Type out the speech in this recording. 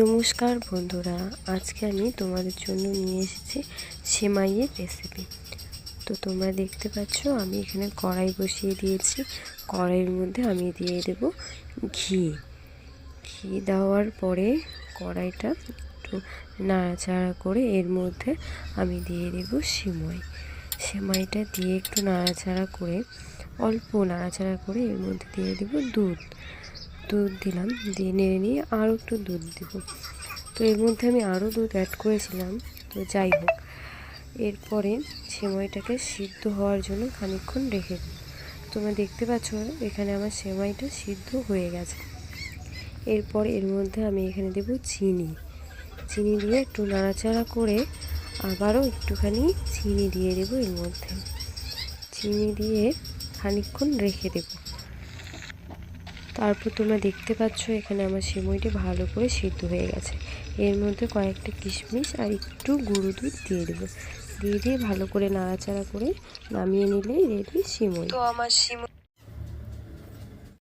নমস্কার বন্ধুরা, আজকে আমি তোমাদের জন্য নিয়ে এসেছি সেমাইয়ের রেসিপি তো তোমরা দেখতে পাচ্ছ, আমি এখানে কড়াই বসিয়ে দিয়েছি। কড়াইয়ের মধ্যে আমি দিয়ে দেব ঘি। ঘি দেওয়ার পরে কড়াইটা একটু নাড়াচাড়া করে এর মধ্যে আমি দিয়ে দেব সেমাই। সেমাইটা দিয়ে একটু নাড়াচাড়া করে, অল্প নাড়াচাড়া করে এর মধ্যে দিয়ে দেব দুধ। দুধ দিলাম, দিয়ে নেড়ে নিয়ে আরও একটু দুধ দেবো। তো এর মধ্যে আমি আরও দুধ অ্যাড করেছিলাম, তো যাই হোক। এরপরে সেমাইটাকে সিদ্ধ হওয়ার জন্য খানিকক্ষণ রেখে দেবো তোমরা দেখতে পাচ্ছ, এখানে আমার সেমাইটা সিদ্ধ হয়ে গেছে। এরপর এর মধ্যে আমি এখানে দেব চিনি। চিনি দিয়ে একটু নাড়াচাড়া করে আবারও একটুখানি চিনি দিয়ে দেবো এর মধ্যে। চিনি দিয়ে খানিকক্ষণ রেখে দেবো। তারপর তোমরা দেখতে পাচ্ছ এখানে আমার সিমইটি ভালো করে সিদ্ধ হয়ে গেছে। এর মধ্যে কয়েকটা কিশমিশ আর একটু গুঁড়ো দুধ দিয়ে দেবো। দিয়ে দিয়ে ভালো করে নাড়াচাড়া করে নামিয়ে নিলেই রেডি সিমই। তো আমার সিমই